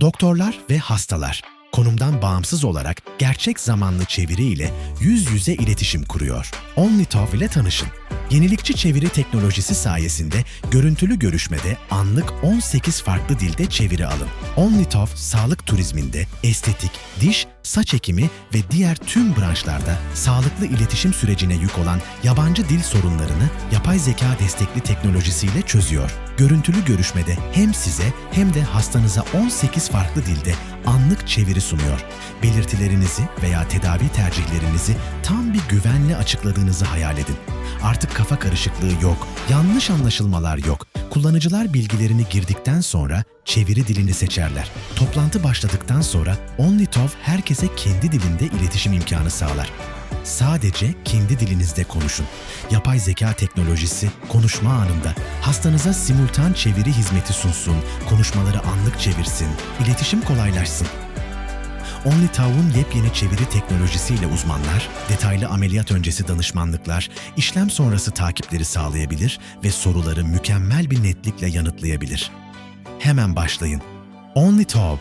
Doktorlar ve hastalar konumdan bağımsız olarak gerçek zamanlı çeviri ile yüz yüze iletişim kuruyor. OmniTov ile tanışın. Yenilikçi çeviri teknolojisi sayesinde görüntülü görüşmede anlık 18 farklı dilde çeviri alın. OmniTov, sağlık turizminde, estetik, diş, saç ekimi ve diğer tüm branşlarda sağlıklı iletişim sürecine yük olan yabancı dil sorunlarını yapay zeka destekli teknolojisiyle çözüyor. Görüntülü görüşmede hem size hem de hastanıza 18 farklı dilde anlık çeviri sunuyor. Belirtilerinizi veya tedavi tercihlerinizi tam bir güvenle açıkladığınızı hayal edin. Artık kafa karışıklığı yok, yanlış anlaşılmalar yok. Kullanıcılar bilgilerini girdikten sonra çeviri dilini seçerler. Toplantı başladıktan sonra OnlyTov herkese kendi dilinde iletişim imkanı sağlar. Sadece kendi dilinizde konuşun. Yapay zeka teknolojisi konuşma anında hastanıza simultan çeviri hizmeti sunsun, konuşmaları anlık çevirsin, iletişim kolaylaşsın. OnlyTav'un yepyeni çeviri teknolojisiyle uzmanlar, detaylı ameliyat öncesi danışmanlıklar, işlem sonrası takipleri sağlayabilir ve soruları mükemmel bir netlikle yanıtlayabilir. Hemen başlayın. OnlyTav